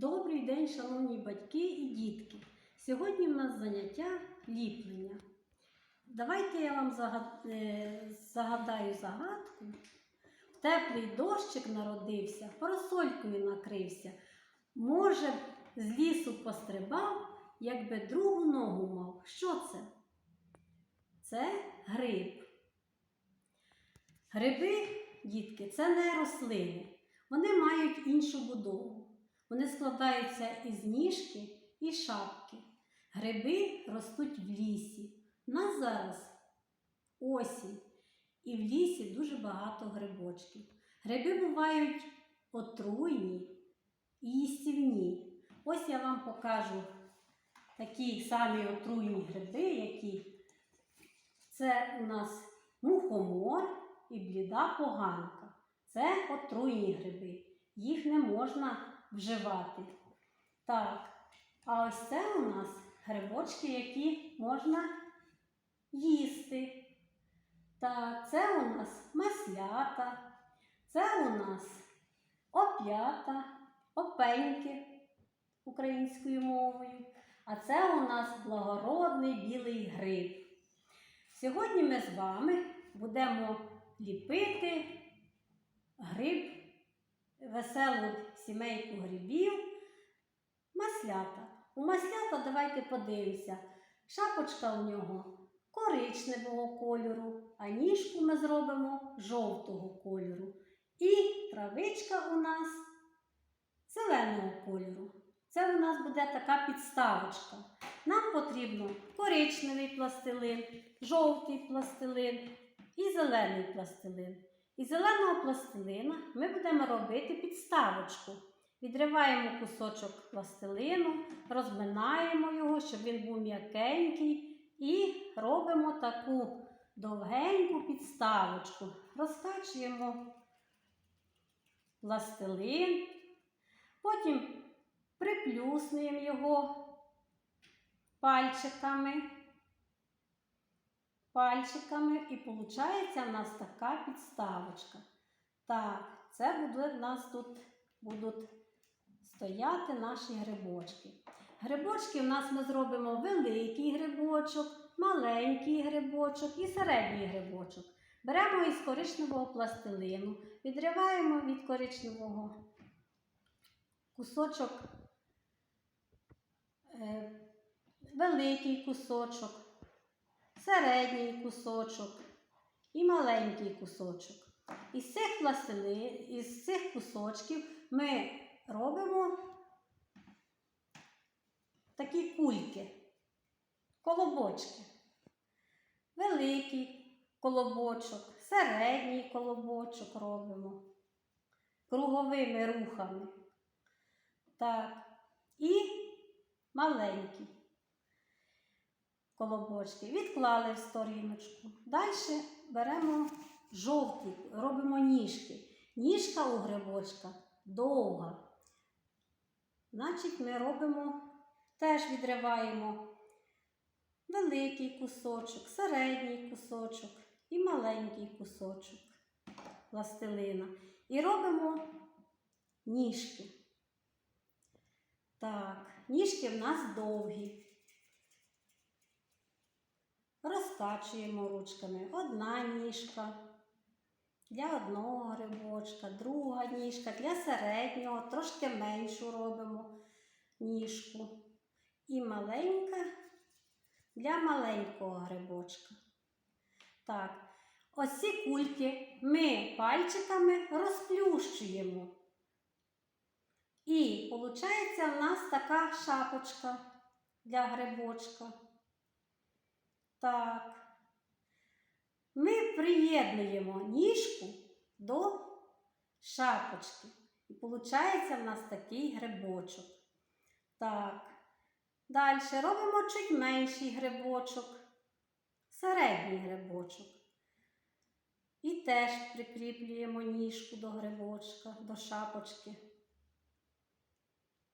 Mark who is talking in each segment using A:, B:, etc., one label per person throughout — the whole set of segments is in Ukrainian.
A: Добрий день, шановні батьки і дітки. Сьогодні в нас заняття ліплення. Давайте я вам е, загадаю загадку. Теплий дощик народився, парасолькою накрився. Може, з лісу пострибав, якби другу ногу мав. Що це? Це гриб. Гриби, дітки, це не рослини. Вони мають іншу будову. Вони складаються із ніжки і шапки. Гриби ростуть в лісі. У нас зараз осінь, і в лісі дуже багато грибочків. Гриби бувають отруйні і їстівні. Ось я вам покажу такі самі отруйні гриби, які це у нас мухомор і бліда поганка. Це отруйні гриби. Їх не можна вживати. Так, а ось це у нас грибочки, які можна їсти. Так, це у нас маслята, це у нас оп'ята, опеньки українською мовою, а це у нас благородний білий гриб. Сьогодні ми з вами будемо ліпити гриб, веселу сімейку грибів, маслята. У маслята давайте подивимося. Шапочка у нього коричневого кольору, а ніжку ми зробимо жовтого кольору. І травичка у нас зеленого кольору. Це у нас буде така підставочка. Нам потрібно коричневий пластилин, жовтий пластилин і зелений пластилин. Із зеленого пластилина ми будемо робити підставочку. Відриваємо кусочок пластилину, розминаємо його, щоб він був м'якенький, і робимо таку довгеньку підставочку. Розкачуємо пластилин, потім приплюснуємо його пальчиками. Пальчиками і виходить у нас така підставочка. Так, це буде в нас тут будуть стояти наші грибочки. Грибочки в нас ми зробимо великий грибочок, маленький грибочок і середній грибочок. Беремо із коричневого пластилину, відриваємо від коричневого кусочок, е, великий кусочок, середній кусочок і маленький кусочок. Із цих пластилин, із цих кусочків ми робимо такі кульки, колобочки. Великий колобочок, середній колобочок робимо круговими рухами. Так, і маленький колобочки. Відклали в сторіночку. Далі беремо жовті, робимо ніжки. Ніжка у грибочка довга. Значить, ми робимо, теж відриваємо великий кусочок, середній кусочок і маленький кусочок пластилина. І робимо ніжки. Так, ніжки в нас довгі. Розкачуємо ручками. Одна ніжка для одного грибочка, друга ніжка для середнього, трошки меншу робимо ніжку. І маленька для маленького грибочка. Так, ось ці кульки ми пальчиками розплющуємо. І виходить в нас така шапочка для грибочка. Так. Ми приєднуємо ніжку до шапочки. І виходить в нас такий грибочок. Так. Далі робимо чуть менший грибочок, середній грибочок. І теж прикріплюємо ніжку до грибочка, до шапочки.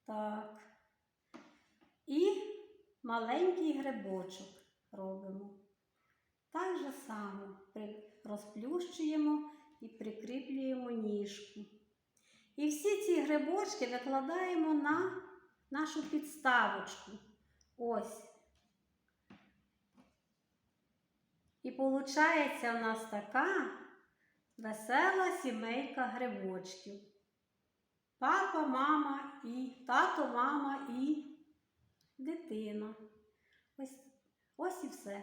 A: Так. І маленький грибочок робимо. Так же само розплющуємо і прикріплюємо ніжку. І всі ці грибочки викладаємо на нашу підставочку. Ось. І виходить у нас така весела сімейка грибочків. Папа, мама і тато, мама і дитина. Ось, ось і все.